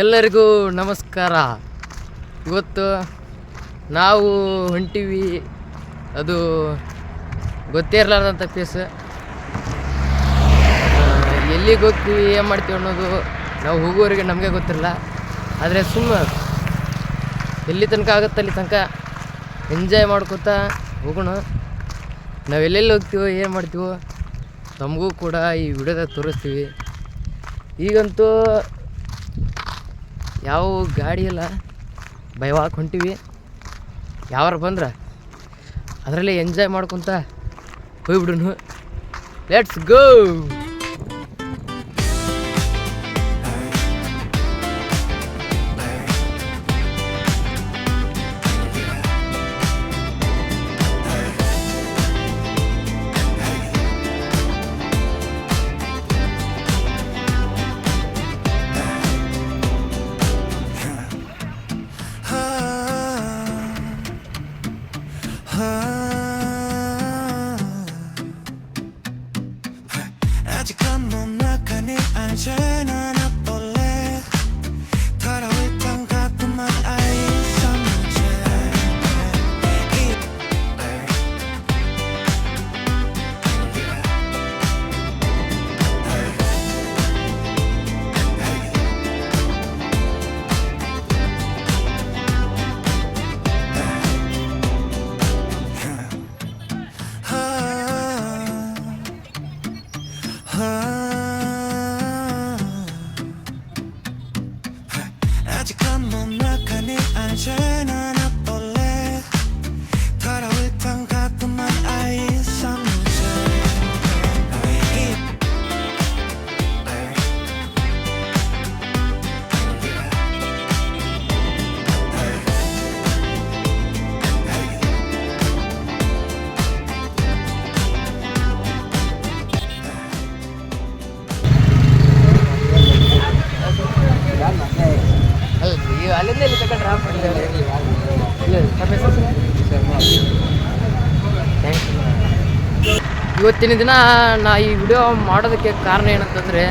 ಎಲ್ಲರಿಗೂ ನಮಸ್ಕಾರ. ಇವತ್ತು ನಾವು ಹೊಂಟಿವಿ ಅದು ಗೊತ್ತೇ ಇರಲಾರ್ದಂಥ ಪ್ಲೇಸ್ ಎಲ್ಲಿಗೆ ಹೋಗ್ತೀವಿ, ಏನು ಮಾಡ್ತೀವಿ ಅನ್ನೋದು ನಾವು ಹೋಗೋರಿಗೆ ನಮಗೆ ಗೊತ್ತಿರಲ್ಲ. ಆದರೆ ಸುಮ್ಮ ಎಲ್ಲಿ ತನಕ ಆಗುತ್ತೆ ಅಲ್ಲಿ ತನಕ ಎಂಜಾಯ್ ಮಾಡ್ಕೋತಾ ಹೋಗೋಣ. ನಾವು ಎಲ್ಲೆಲ್ಲಿ ಹೋಗ್ತೀವೋ, ಏನು ಮಾಡ್ತೀವೋ ತಮಗೂ ಕೂಡ ಈ ವಿಡಿಯೋದಾಗ ತೋರಿಸ್ತೀವಿ. ಈಗಂತೂ ಯಾವ ಗಾಡಿ ಇಲ್ಲ. ಬೈವಾಕ್ ಹೊಂಟಿವಿ. ಯಾವಾರ ಬಂದ್ರೆ ಅದರಲ್ಲೇ ಎಂಜಾಯ್ ಮಾಡ್ಕೊತ ಹೋಗ್ಬಿಡುನು. ಲೆಟ್ಸ್ ಗೋ ಇವತ್ತಿನ ದಿನ ನಾ ಈ ವಿಡಿಯೋ ಮಾಡೋದಕ್ಕೆ ಕಾರಣ ಏನಂತಂದರೆ,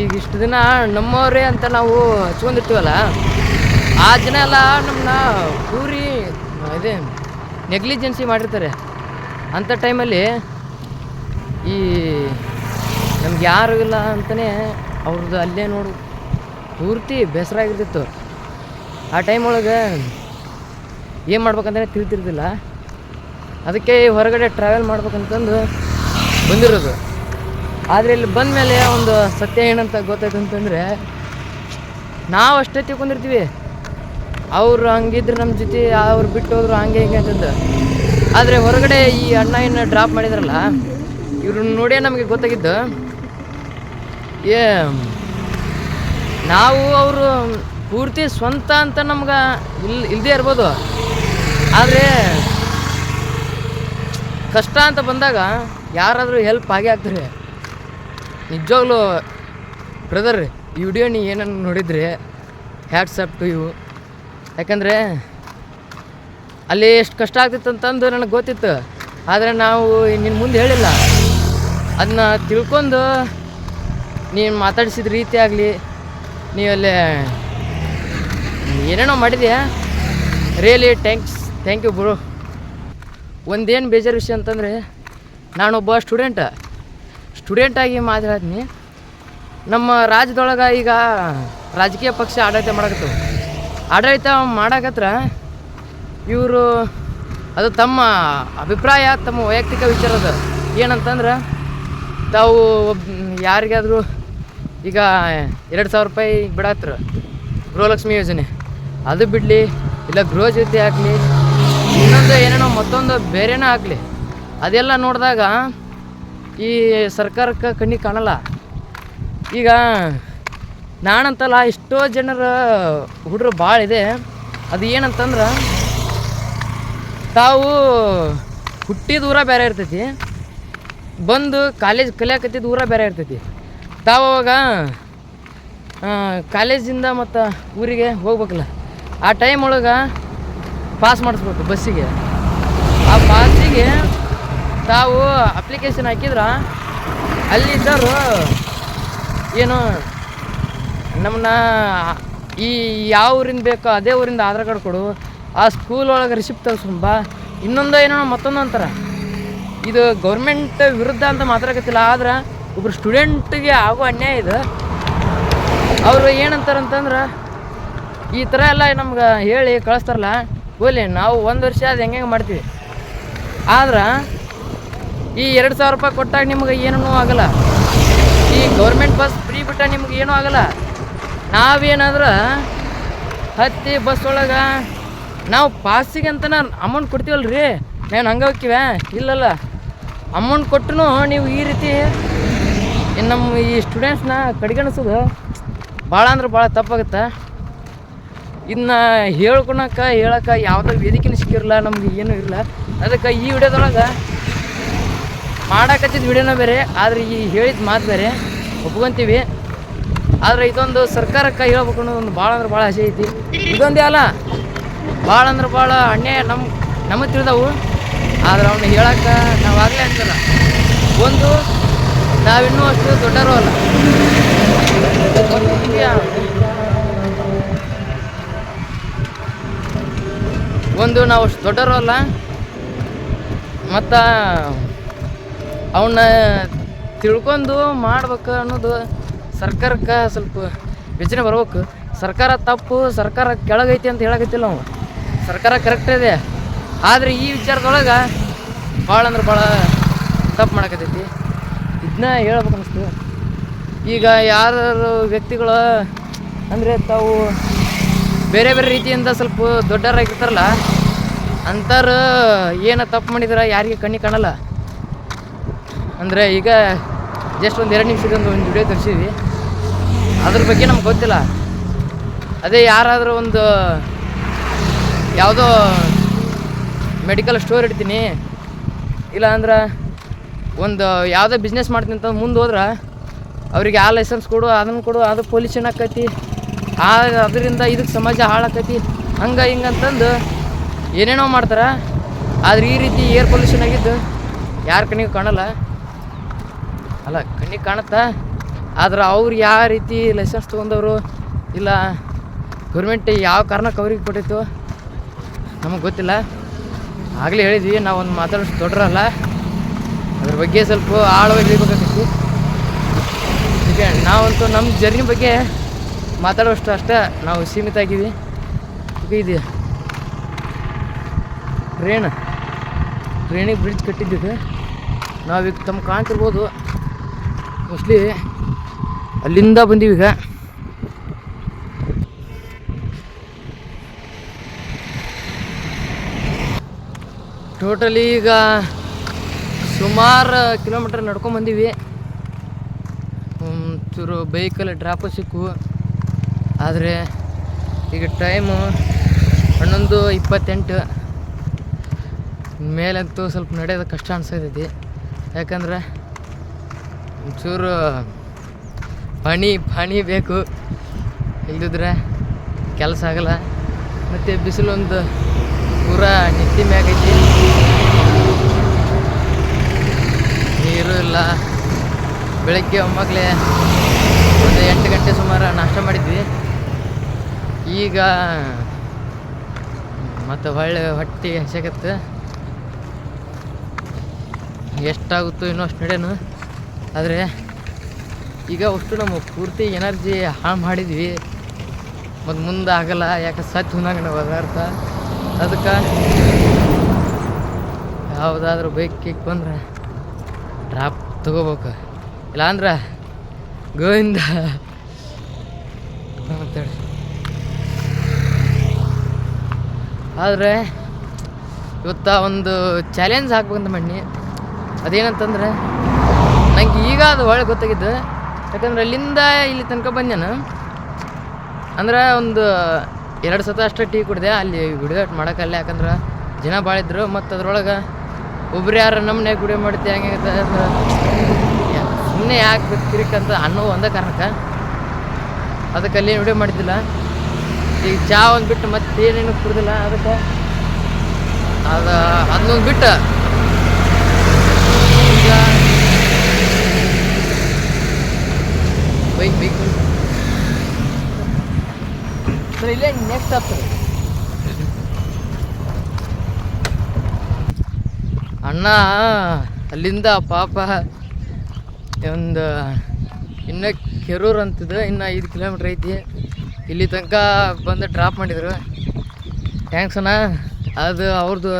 ಈಗ ಇಷ್ಟು ದಿನ ನಮ್ಮವರೇ ಅಂತ ನಾವು ಹಚ್ಕೊಂಡಿರ್ತೀವಲ್ಲ, ಆ ಜನ ಎಲ್ಲ ನಮ್ಮನ್ನ ಪೂರಿ, ಇದೇ ನೆಗ್ಲಿಜೆನ್ಸಿ ಮಾಡಿರ್ತಾರೆ. ಅಂಥ ಟೈಮಲ್ಲಿ ಈ ನಮ್ಗೆ ಯಾರು ಇಲ್ಲ ಅಂತಲೇ ಅವ್ರದ್ದು ಅಲ್ಲೇ ನೋಡು, ಪೂರ್ತಿ ಬೇಸರ ಆಗಿರ್ತಿತ್ತು. ಆ ಟೈಮ್ ಒಳಗೆ ಏನು ಮಾಡ್ಬೇಕಂತಲೇ ತಿಳಿತಿರ್ತಿಲ್ಲ ಅದಕ್ಕೆ ಹೊರಗಡೆ ಟ್ರಾವೆಲ್ ಮಾಡ್ಬೇಕಂತಂದು ಬಂದಿರೋದು. ಆದರೆ ಇಲ್ಲಿ ಬಂದ ಮೇಲೆ ಒಂದು ಸತ್ಯ ಏನಂತ ಗೊತ್ತಾಯ್ತು ಅಂತಂದರೆ, ನಾವು ಅಷ್ಟೇ ತಿಳ್ಕೊಂಡಿರ್ತೀವಿ. ಅವರು ಹಂಗಿದ್ರೆ ನಮ್ಮ ಜೊತೆ, ಅವ್ರು ಬಿಟ್ಟು ಹೋದ್ರು ಹಂಗೆ ಹಿಂಗೆ ಅಂತಂದು. ಆದರೆ ಹೊರಗಡೆ ಈ ಅಣ್ಣ ಏನು ಡ್ರಾಪ್ ಮಾಡಿದ್ರಲ್ಲ, ಇವ್ರನ್ನ ನೋಡೇ ನಮಗೆ ಗೊತ್ತಾಗಿದ್ದು, ಏ, ನಾವು ಅವರು ಪೂರ್ತಿ ಸ್ವಂತ ಅಂತ ನಮ್ಗೆ ಇಲ್ ಇಲ್ಲದೇ ಇರ್ಬೋದು. ಆದರೆ ಕಷ್ಟ ಅಂತ ಬಂದಾಗ ಯಾರಾದರೂ ಹೆಲ್ಪ್ ಆಗೇ ಆಗ್ತಾರೆ. ನಿಜವಾಗ್ಲೂ ಬ್ರದರ್ ಈ ವಿಡಿಯೋ ನೀ ಏನನ್ನು ನೋಡಿದ್ರೆ ಹ್ಯಾಟ್ಸಪ್ ಟು ಯು ಯಾಕಂದರೆ ಅಲ್ಲಿ ಎಷ್ಟು ಕಷ್ಟ ಆಗ್ತಿತ್ತು ಅಂತಂದು ನನಗೆ ಗೊತ್ತಿತ್ತು. ಆದರೆ ನಾವು ನಿನ್ನ ಮುಂದೆ ಹೇಳಿಲ್ಲ. ಅದನ್ನ ತಿಳ್ಕೊಂಡು ನೀನು ಮಾತಾಡಿಸಿದ ರೀತಿ ಆಗಲಿ ನೀವಲ್ಲಿ ಏನೇನೋ ಮಾಡಿದೆಯಾ? Really thanks thank you bro ಒಂದೇನು ಬೇಜಾರು ವಿಷಯ ಅಂತಂದರೆ, ನಾನೊಬ್ಬ ಸ್ಟೂಡೆಂಟ. ಸ್ಟೂಡೆಂಟಾಗಿ ಮಾತಾಡ್ತೀನಿ. ನಮ್ಮ ರಾಜ್ಯದೊಳಗೆ ಈಗ ರಾಜಕೀಯ ಪಕ್ಷ ಆಡಳಿತ ಮಾಡಕತ್ತವ. ಆಡಳಿತ ಮಾಡಕತ್ರ ಇವರು, ಅದು ತಮ್ಮ ಅಭಿಪ್ರಾಯ, ತಮ್ಮ ವೈಯಕ್ತಿಕ ವಿಚಾರ ಅದು. ಏನಂತಂದ್ರೆ, ತಾವು ಒಬ್, ಯಾರಿಗಾದರೂ ಈಗ ಎರಡು ಸಾವಿರ ರೂಪಾಯಿ ಬಿಡತ್ರ ಗೃಹಲಕ್ಷ್ಮಿ ಯೋಜನೆ. ಅದು ಬಿಡಲಿ, ಇಲ್ಲ ಗೃಹ ಜ್ಯೋತಿ ಹಾಕಲಿ ಇನ್ನೊಂದು ಏನೇನೋ ಮತ್ತೊಂದು ಬೇರೆನೇ ಆಗಲಿ. ಅದೆಲ್ಲ ನೋಡಿದಾಗ ಈ ಸರ್ಕಾರಕ್ಕೆ ಕಣ್ಣಿಗೆ ಕಾಣಲ್ಲ. ಈಗ ನಾನಂತಲ್ಲ ಎಷ್ಟೋ ಜನರ ಹುಡುಗರು ಭಾಳ ಇದೆ. ಅದು ಏನಂತಂದ್ರೆ ತಾವು ಹುಟ್ಟಿದ ಊರ ಬೇರೆ ಇರ್ತೈತಿ. ಬಂದು ಕಾಲೇಜ್ ಕಲಿಯಾಕತ್ತಿದ್ದ ಊರ ಬೇರೆ ಇರ್ತೈತಿ. ತಾವು ಅವಾಗ ಕಾಲೇಜಿಂದ ಮತ್ತು ಊರಿಗೆ ಹೋಗ್ಬೇಕಲ್ಲ. ಆ ಟೈಮ್ ಒಳಗೆ ಪಾಸ್ ಮಾಡಿಸ್ಬೇಕು ಬಸ್ಸಿಗೆ. ಆ ಪಾಸಿಗೆ ತಾವು ಅಪ್ಲಿಕೇಶನ್ ಹಾಕಿದ್ರ ಅಲ್ಲಿದ್ದವರು ಏನು ನಮ್ಮನ್ನ ಈ ಯಾವ ಊರಿಂದ ಬೇಕೋ ಅದೇ ಊರಿಂದ ಆಧಾರ್ ಕಾರ್ಡ್ ಕೊಡು. ಆ ಸ್ಕೂಲ್ ಒಳಗೆ ರಿಸಿಪ್ಟ್ ತರಿಸ್ಕೊಂಬ ಇನ್ನೊಂದು ಏನೋ ಮತ್ತೊಂದು ಅಂತಾರೆ. ಇದು ಗೌರ್ಮೆಂಟ್ ವಿರುದ್ಧ ಅಂತ ಮಾತಾಡಕತ್ತಿಲ್ಲ ಆದ್ರೆ ಒಬ್ರು ಸ್ಟೂಡೆಂಟ್ಗೆ ಆಗೋ ಅನ್ಯಾಯ ಇದು. ಅವರು ಏನಂತಾರಂತಂದ್ರೆ ಈ ಥರ ಎಲ್ಲ ನಮ್ಗೆ ಹೇಳಿ ಕಳಿಸ್ತಾರಲ್ಲ. ಹೋಗ್ಲಿ ನಾವು ಒಂದು ವರ್ಷ ಅದು ಹೆಂಗೆ ಮಾಡ್ತೀವಿ. ಆದ್ರೆ ಈ ಎರಡು ಸಾವಿರ ರೂಪಾಯಿ ಕೊಟ್ಟಾಗ ನಿಮ್ಗೆ ಏನೂ ಆಗಲ್ಲ. ಈ ಗೌರ್ಮೆಂಟ್ ಬಸ್ ಫ್ರೀ ಬಿಟ್ಟ ನಿಮ್ಗೆ ಏನೂ ಆಗಲ್ಲ. ನಾವೇನಾದ್ರೆ ಹತ್ತಿ ಬಸ್ ಒಳಗೆ ನಾವು ಪಾಸಿಗೆ ಅಂತ ಅಮೌಂಟ್ ಕೊಡ್ತೀವಲ್ಲ ರೀ ನಾನು ಹಂಗೆ ಹೋಗ್ತೀವ? ಇಲ್ಲಲ್ಲ. ಅಮೌಂಟ್ ಕೊಟ್ಟು ನೀವು ಈ ರೀತಿ ನಮ್ಮ ಈ ಸ್ಟೂಡೆಂಟ್ಸ್ನ ಕಡೆಗಣಿಸೋದು ಭಾಳ ಅಂದ್ರೆ ಭಾಳ ತಪ್ಪಾಗುತ್ತೆ? ಇದನ್ನ ಹೇಳ್ಕೊಳಕ ಹೇಳಕ್ಕೆ ಯಾವುದೋ ವೇದಿಕೆನೂ ಸಿಕ್ಕಿರಲ್ಲ ನಮ್ಗೆ ಏನೂ ಇರಲ್ಲ ಅದಕ್ಕೆ ಈ ವಿಡಿಯೋದೊಳಗೆ ಮಾಡಾಕತ್ತಿದ್ದ ವಿಡಿಯೋನ ಬೇರೆ, ಆದರೆ ಈ ಹೇಳಿದ ಮಾತು ಬೇರೆ. ಒಪ್ಕೊಂತೀವಿ. ಆದರೆ ಇದೊಂದು ಸರ್ಕಾರಕ್ಕೆ ಹೇಳ್ಬೇಕು ಅನ್ನೋದು ಒಂದು ಭಾಳ ಅಂದ್ರೆ ಭಾಳ ಆಸೆ ಐತಿ. ಇದೊಂದೇ ಅಲ್ಲ, ಭಾಳ ಅಂದ್ರೆ ಭಾಳ ಅನ್ಯಾಯ ನಮ್ಮ ನಮಗೆ ತಿಳಿದವು ಆದ್ರೆ ಅವನು ಹೇಳಕ್ಕೆ ನಾವು ಆಗಲೇ ಅಂತಲ್ಲ ಒಂದು, ನಾವಿನ್ನೂ ಅಷ್ಟು ದೊಡ್ಡರೂ ಅಲ್ಲ. ಒಂದು ನಾವು ಅಷ್ಟು ದೊಡ್ಡರು ಅಲ್ಲ ಮತ್ತು ಅವನ್ನ ತಿಳ್ಕೊಂಡು ಮಾಡ್ಬೇಕು ಅನ್ನೋದು ಸರ್ಕಾರಕ್ಕೆ ಸ್ವಲ್ಪ ಯೋಚನೆ ಬರ್ಬೇಕು. ಸರ್ಕಾರ ತಪ್ಪು, ಸರ್ಕಾರ ಕೆಳಗೈತಿ ಅಂತ ಹೇಳಕತ್ತಿಲ್ಲ ನಾವು ಸರ್ಕಾರ ಕರೆಕ್ಟ್ ಇದೆ. ಆದರೆ ಈ ವಿಚಾರದೊಳಗೆ ಭಾಳ ಅಂದ್ರೆ ಭಾಳ ತಪ್ಪು ಮಾಡಕತ್ತೈತಿ. ಇದನ್ನ ಹೇಳ್ಬೇಕು ಅನಿಸ್ತು. ಈಗ ಯಾರು ವ್ಯಕ್ತಿಗಳು ಅಂದರೆ ತಾವು ಬೇರೆ ಬೇರೆ ರೀತಿಯಿಂದ ಸ್ವಲ್ಪ ದೊಡ್ಡವರಾಗಿರ್ತಾರಲ್ಲ, ಅಂಥವ್ರು ಏನು ತಪ್ಪು ಮಾಡಿದ್ರೆ ಯಾರಿಗೆ ಕಣ್ಣಿ ಕಾಣಲ್ಲ. ಅಂದರೆ ಈಗ ಜಸ್ಟ್ ಒಂದು ಎರಡು ನಿಮಿಷದ ಒಂದು ಒಂದು ವಿಡಿಯೋ ತರಿಸಿದ್ವಿ. ಅದ್ರ ಬಗ್ಗೆ ನಮ್ಗೆ ಗೊತ್ತಿಲ್ಲ. ಅದೇ ಯಾರಾದರೂ ಒಂದು ಯಾವುದೋ ಮೆಡಿಕಲ್ ಸ್ಟೋರ್ ಇಡ್ತೀನಿ ಇಲ್ಲ ಅಂದ್ರೆ ಒಂದು ಯಾವುದೋ ಬಿಸ್ನೆಸ್ ಮಾಡ್ತೀನಿ ಅಂತ ಮುಂದೆ ಹೋದ್ರೆ, ಅವ್ರಿಗೆ ಆ ಲೈಸೆನ್ಸ್ ಕೊಡು, ಅದನ್ನು ಕೊಡು, ಅದು ಪೊಲ್ಯೂಷನ್ ಆಕೈತಿ ಆ ಅದರಿಂದ ಇದಕ್ಕೆ ಸಮಾಜ ಹಾಳಾಕತಿ. ಹಂಗೆ ಹಿಂಗಂತಂದು ಏನೇನೋ ಮಾಡ್ತಾರೆ. ಆದ್ರೆ ಈ ರೀತಿ ಏರ್ ಪೊಲ್ಯೂಷನ್ ಆಗಿದ್ದು ಯಾರ ಕಣ್ಣಿಗೆ ಕಾಣಲ್ಲ. ಅಲ್ಲ, ಕಣ್ಣಿಗೆ ಕಾಣುತ್ತಾ? ಆದ್ರೆ ಅವ್ರು ಯಾವ ರೀತಿ ಲೈಸೆನ್ಸ್ ತೊಗೊಂಡವರು? ಇಲ್ಲ ಗೌರ್ಮೆಂಟ್ ಯಾವ ಕಾರಣಕ್ಕೆ ಅವ್ರಿಗೆ ಕೊಟ್ಟಿತ್ತು? ನಮಗೆ ಗೊತ್ತಿಲ್ಲ. ಆಗಲೇ ಹೇಳಿದ್ವಿ, ನಾವು ಒಂದು ಮಾತಾಡೋಷ್ಟು ದೊಡ್ಡರಲ್ಲ. ಅದ್ರ ಬಗ್ಗೆ ಸ್ವಲ್ಪ ಆಳವಾಗಿ ಇಳಿಬೇಕಾಗ್ತೈತಿ ಈಗ ನಾವಂತೂ ನಮ್ಮ ಜರ್ನಿ ಬಗ್ಗೆ ಮಾತಾಡೋಷ್ಟು ಅಷ್ಟೇ ನಾವು ಸೀಮಿತ ಆಗಿದ್ವಿ ಇದೆಯಾ ಇದು. ಟ್ರೇನ್ ಟ್ರೈನಿಗೆ ಬ್ರಿಡ್ಜ್ ಕಟ್ಟಿದ್ದೀವಿ. ನಾವೀಗ ತಮ್ಮ ಕಾಣ್ತಿರ್ಬೋದು. ಮೋಸ್ಟ್ಲಿ ಅಲ್ಲಿಂದ ಬಂದೀವಿ ಈಗ. ಟೋಟಲಿ ಈಗ ಸುಮಾರು ಕಿಲೋಮೀಟ್ರ್ ನಡ್ಕೊಂಡು ಬಂದೀವಿ. ಚೂರು ಬೈಕಲ್ಲಿ ಡ್ರಾಪು ಸಿಕ್ಕು. ಆದರೆ ಈಗ ಟೈಮು ಹನ್ನೊಂದು ಇಪ್ಪತ್ತೆಂಟು. ಮೇಲಂತೂ ಸ್ವಲ್ಪ ನಡೆಯೋದು ಕಷ್ಟ ಅನಿಸ್ತೈತಿ. ಯಾಕಂದ್ರೆ ಒಂಚೂರು ಪಣಿ ಪಣಿ ಬೇಕು. ಇಲ್ದಿದ್ರೆ ಕೆಲಸ ಆಗಲ್ಲ. ಮತ್ತು ಬಿಸಿಲೊಂದು ಪೂರಾ ನಿತ್ತಿ ಮ್ಯಾಗೈತಿ ನೀರು ಇಲ್ಲ. ಬೆಳಗ್ಗೆ ಒಮ್ಮಾಗಲೇ ಒಂದು ಎಂಟು ಗಂಟೆ ಸುಮಾರು ನಾಷ್ಟ ಮಾಡಿದ್ವಿ. ಈಗ ಮತ್ತು ಹೊಳ್ಳೆ ಹೊಟ್ಟೆ ಹಸಕತ್ತು ಎಷ್ಟಾಗುತ್ತೋ ಇನ್ನೂ ಅಷ್ಟು ನಡೆಯೋನು ಆದರೆ, ಈಗ ಅಷ್ಟು ನಮ್ಮ ಪೂರ್ತಿ ಎನರ್ಜಿ ಹಾಳು ಮಾಡಿದ್ವಿ. ಮತ್ತು ಮುಂದೆ ಆಗಲ್ಲ, ಯಾಕೆ ಸತ್ತು ಹುನಾಗ ನಾವು ಪದಾರ್ಥ ಅದಕ್ಕೆ ಯಾವುದಾದ್ರೂ ಬೈಕ್ ಕಿಕ್ ಬಂದ್ರೆ ಡ್ರಾಪ್ ತಗೋಬೇಕು. ಇಲ್ಲಾಂದ್ರೆ ಗೋವಿಂದ ಆದರೆ ಇವತ್ತು ಒಂದು ಚಾಲೆಂಜ್ ಹಾಕ್ಬೇಕಂತ ಮಣ್ಣಿ ಅದೇನಂತಂದ್ರೆ, ನಂಗೆ ಈಗ ಅದು ಒಳ್ಳೆ ಗೊತ್ತಾಗಿದ್ದು, ಯಾಕಂದ್ರೆ ಅಲ್ಲಿಂದ ಇಲ್ಲಿ ತನಕ ಬಂದೆ ನಾನು ಅಂದ್ರೆ ಒಂದು ಎರಡು ಸತ ಅಷ್ಟೇ ಟೀ ಕುಡಿದೆ, ಅಲ್ಲಿ ವಿಡಿಯೋ ಮಾಡೋಕ್ಕಲ್ಲ ಯಾಕಂದ್ರೆ ಜನ ಭಾಳ ಇದ್ರು. ಮತ್ತು ಅದ್ರೊಳಗೆ ಒಬ್ರು ಯಾರು ನಮ್ಮನೆ ಗುಡಿ ಮಾಡ್ತೀವಿ ಹಂಗೆ ಸುಮ್ಮನೆ ಯಾಕೆ ಕಿರಿಕಂತ ಅನ್ನೋ ಒಂದೇ ಕಾರಣಕ್ಕೆ. ಅದಕ್ಕೆ ಅಲ್ಲಿ ವಿಡಿಯೋ ಮಾಡಿದ್ದಿಲ್ಲ. ಈಗ ಚಾ ಒಂದು ಬಿಟ್ಟು ಮತ್ತೆ ಏನೇನು ಕುಡ್ದಿಲ್ಲ ಅದಕ್ಕೆ ಅದು ಅದನ್ನೊಂದು ಬಿಟ್ಟು. ಈಗ ಬೈಕ್ ಬೈಕ್ ಇಲ್ಲೇ ನೆಕ್ಸ್ಟ್ ಆಗ್ತದೆ ಅಣ್ಣ, ಅಲ್ಲಿಂದ ಪಾಪ ಒಂದು ಇನ್ನು ಕೆರೂರು ಅಂತಿದ್ದು ಇನ್ನು ಐದು ಕಿಲೋಮೀಟ್ರ್ ಐತಿ. ಇಲ್ಲಿ ತನಕ ಬಂದು ಡ್ರಾಪ್ ಮಾಡಿದರು. ಥ್ಯಾಂಕ್ಸ್ ಅದು ಅವ್ರದ್ದು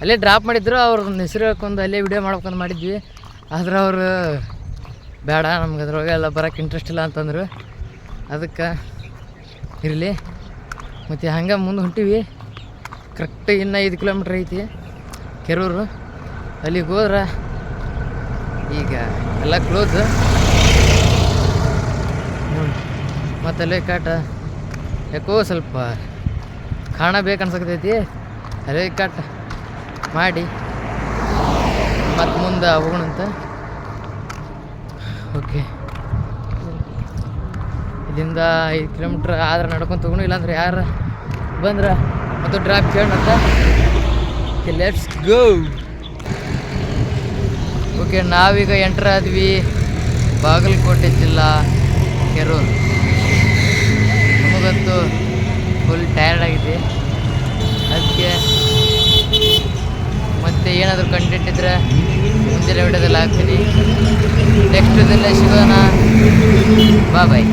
ಅಲ್ಲೇ ಡ್ರಾಪ್ ಮಾಡಿದ್ರು ಅವ್ರದ್ದು ಹೆಸರು ಹೇಳ್ಕೊಂಡು ಅಲ್ಲೇ ವಿಡಿಯೋ ಮಾಡ್ಬೇಕಂತ ಮಾಡಿದ್ವಿ. ಆದ್ರೆ ಅವರು, ಬೇಡ, ನಮ್ಗೆ ಅದ್ರೊಳಗೆ ಎಲ್ಲ ಬರೋಕ್ಕೆ ಇಂಟ್ರೆಸ್ಟ್ ಇಲ್ಲ ಅಂತಂದರು. ಅದಕ್ಕೆ ಇರಲಿ. ಮತ್ತು ಹಂಗೆ ಮುಂದೆ ಹೊಂಟಿವಿ. ಕರೆಕ್ಟ್ ಇನ್ನು ಐದು ಕಿಲೋಮೀಟ್ರ್ ಐತಿ ಕೆರೂರು. ಅಲ್ಲಿಗೆ ಹೋದ್ರೆ ಈಗ ಎಲ್ಲ ಕ್ಲೋಸ್ ಮತ್ತು ಅಲ್ಲೇ ಕಾಟ? ಯಾಕೋ ಸ್ವಲ್ಪ ಕಾಣಬೇಕು ಬೇಕನ್ಸಕ್ತೈತಿ ಅಲ್ಲೇ ಕಾಟ. ಮಾಡಿ. ಮತ್ತು ಮುಂದೆ ಹೋಗೋಣಂತ ಓಕೆ. ಇಲ್ಲಿಂದ ಐದು ಕಿಲೋಮೀಟ್ರ್ ಆದ್ರೆ ನಡ್ಕೊಂತ ಹೋಗೋಣ ಇಲ್ಲಾಂದ್ರೆ ಯಾರು ಬಂದ್ರೆ ಮತ್ತು ಡ್ರಾಪ್ ಕೇಳೋಣಂತ ಲೆಟ್ಸ್ ಗೋ ಓಕೆ ನಾವೀಗ ಎಂಟ್ರ್ ಆದ್ವಿ ಬಾಗಲಕೋಟೆ ಜಿಲ್ಲಾ ಕೆರೂರು ನಮಗಂತೂ ಫುಲ್ ಟಯರ್ಡ್ ಆಗಿದೆ. ಅದಕ್ಕೆ ಮತ್ತೆ ಏನಾದರೂ ಕಂಟೆಂಟ್ ಇದ್ದರೆ ಮುಂದಿನ ವಿಡಿಯೋದಲ್ಲಿ ಹಾಕ್ತೀನಿ. ನೆಕ್ಸ್ಟ್ ಇದೆಲ್ಲ ಸಿಗೋಣ. ಬಾ ಬಾಯ್